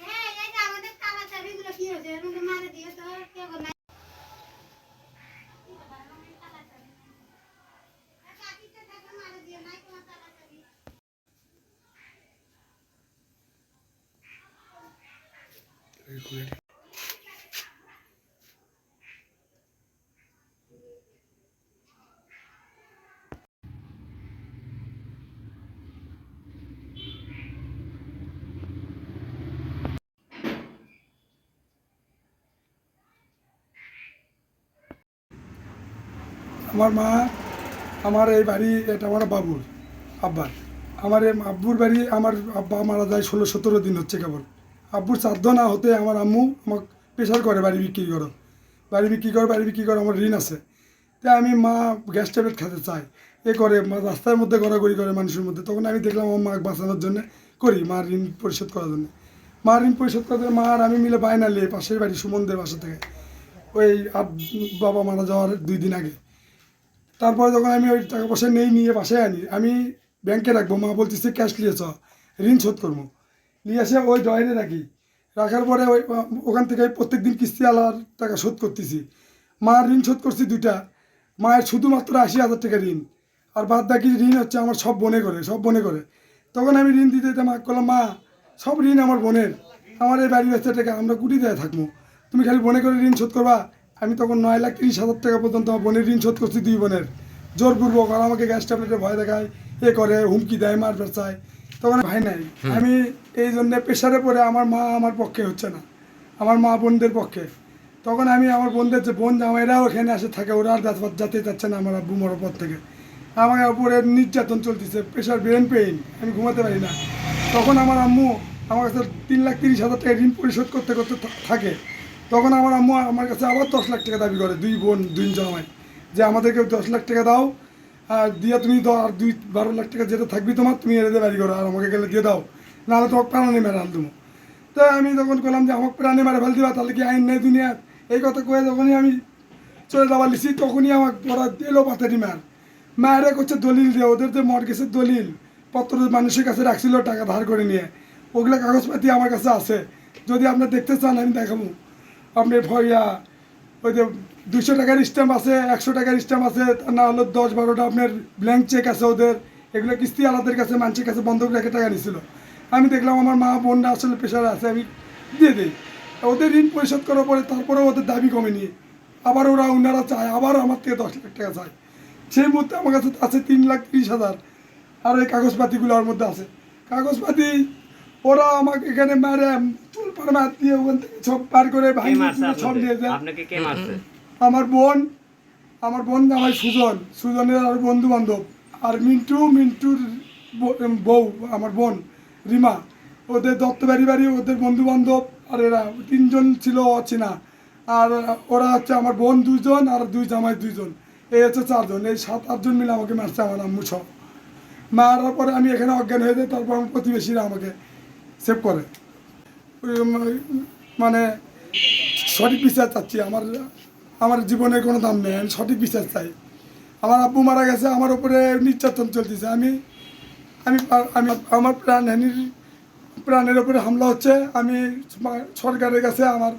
হ্যাঁ, এই যে আমাদের তালা চাবিগুলো কি হয়েছে? এর মধ্যে মারে দিয়ে তো কেউ নাই। চাবিটা থাকলে মারে দিও, নাই তোমার তালা চাবি। আমার মা, আমার এই বাড়ি, এটা আমার বাবুর আব্বার। আমার এই আব্বুর বাড়ি, আমার আব্বা মারা যায় ষোলো সতেরো দিন হচ্ছে কেবল। আব্বুর শ্রাদ্ধ না হতে আমার আম্মু আমাকে প্রেশার করে বাড়ি বিক্রি করো। বাড়ি বিক্রি করো, বাড়ি বিক্রি করো, আমার ঋণ আছে। তাই আমি মা গ্যাস ট্যাবলেট খেতে চাই এ করে, মা রাস্তার মধ্যে গড়াগড়ি করে মানুষের মধ্যে। তখন আমি দেখলাম আমার মা বাঁচানোর জন্য করি মার ঋণ পরিশোধ করার জন্য। মার ঋণ পরিশোধ করার জন্য মা আর আমি মিলে বায়না পাশের বাড়ি সুমনদের বাসা থেকে। ওই বাবা মারা যাওয়ার দুই দিন আগে। তারপরে যখন আমি ওই টাকা পয়সা নেই, নিয়ে বাসায় আনি, আমি ব্যাংকে রাখব। মা বলতেছে ক্যাশ নিয়ে চ, ঋণ শোধ করব। নিয়ে এসে ওই ডয়ারে রাখি। রাখার পরে ওই, ওখান থেকে প্রত্যেক দিন কিস্তি আলার টাকা শোধ করতেছি। মার ঋণ শোধ করছি দুইটা। মায়ের শুধুমাত্র আশি হাজার টাকা ঋণ। আর বাদ বাকি ঋণ হচ্ছে আমার সব বনে করে, সব বনে করে। তখন আমি ঋণ দিতে দিতে মা করলাম, মা, সব ঋণ আমার বোনের। আমার এই বাড়ি ব্যবসা টাকা আমরা কুটি দেয় থাকব। তুমি খালি বনে করে ঋণ শোধ করবা আমি তখন নয় লাখ তিরিশ হাজার টাকা পর্যন্ত আমার বোনের ঋণ শোধ করছি দুই বোনের। জোরপূর্বক আর আমাকে গ্যাস ট্যাবলেটের ভয় দেখায় এ করে হুমকি দেয় মার চায় তখন ভাই নাই। আমি এই জন্যে প্রেশারে পড়ে আমার মা আমার পক্ষে হচ্ছে না। আমার মা বোনদের পক্ষে। তখন আমি আমার বোনদের যে বোন জামাইরাও এখানে আসে থাকে ওরা আর যাত- যেতে চাচ্ছে না আমার আব্বু মরার পর থেকে। আমাকে উপরে নির্যাতন চলতেছে প্রেশার ব্রেন পেইন আমি ঘুমাতে পারি না। তখন আমার আম্মু আমার কাছে তিন লাখ তিরিশ হাজার টাকা ঋণ পরিশোধ করতে করতে থাকে। তখন আমার আম্মু আমার কাছে আবার দশ লাখ টাকা দাবি করে, দুই বোন, দুই জামাই, যে আমাদেরকে দশ লাখ টাকা দাও, আর দিয়ে তুমি আর দুই, বারো লাখ টাকা যেটা থাকবি তোমার, তুমি এনে বাড়ি করো, আর আমাকে গেলে দিয়ে দাও, নাহলে তোমাকে প্রাণে মেরে আল দেবো। তাই আমি তখন করলাম যে আমাকে প্রাণে মেরে ফেল দিবা, তাহলে কি আইন নেই দুনিয়ার? এই কথা কয়ে যখনই আমি চলে যাবার লিছি, তখনই আমাকে ওরা দিল পাতারি মার। মায়েরা করছে দলিল দিয়ে, ওদের যে মর্গেসের দলিল, পত্র মানুষের কাছে রাখছিল, টাকা ধার করে নিয়ে, ওগুলো কাগজপাতি আমার কাছে আছে, যদি আপনি দেখতে চান, আমি দেখাবো। আপনি ভয়া ওই যে দুশো টাকার স্ট্যাম্প আছে, একশো টাকার স্ট্যাম্প আছে না হলো দশ বারোটা আপনার ব্ল্যাঙ্ক চেক আছে ওদের। এগুলো কিস্তি আলাদের কাছে মানুষের কাছে বন্ধক রেখে টাকা নিছিল। আমি দেখলাম আমার মা, বোনরা আসলে প্রেশারে আছে, আমি দিয়ে দিই। ওদের ঋণ পরিশোধ করার পরে তারপরে ওদের দাবি কমেনি। আবার ওরা ওনারা চায়, আবার আমার থেকে দশ লাখ টাকা চায়। সেই মুহূর্তে আমার কাছে আছে তিন লাখ তিরিশ হাজার, আর ওই কাগজপাতিগুলো মধ্যে আছে। কাগজপাতি ওরা আমাকে এখানে মারে চুল পার মার দিয়ে ওখান থেকে সব পার করে সব নিয়ে যায় আপনাকে কে মারছে? আমার বোন আমার বোন আমার সুজন। সুজনের আর বন্ধু বান্ধব আর মিন্টু মিন্টুর বউ আমার বোন রিমা। ওদের দত্ত বাড়ি বাড়ি ওদের বন্ধু বান্ধব আর এরা তিনজন ছিল অচেনা। আর ওরা হচ্ছে আমার বোন দুজন আর দুই জামাই দুইজন। এই হচ্ছে চারজন এই সাত আটজন মিলে আমাকে মারছে আমার আম্মু সব মারার পরে আমি এখানে অজ্ঞান হয়ে যাই তারপর আমার প্রতিবেশীরা আমাকে সেভ করে। মানে সঠিক বিচার চাচ্ছি। আমার আমার জীবনের কোনো দাম নেই, আমি সঠিক বিচার চাই। আমার আব্বু মারা গেছে, আমার উপরে নির্যাতন চলতেছে। আমি আমি আমি আমার প্রাণহানির প্রাণের ওপরে হামলা হচ্ছে। আমি সরকারের কাছে আমার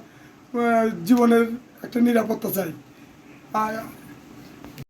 জীবনের একটা নিরাপত্তা চাই। আর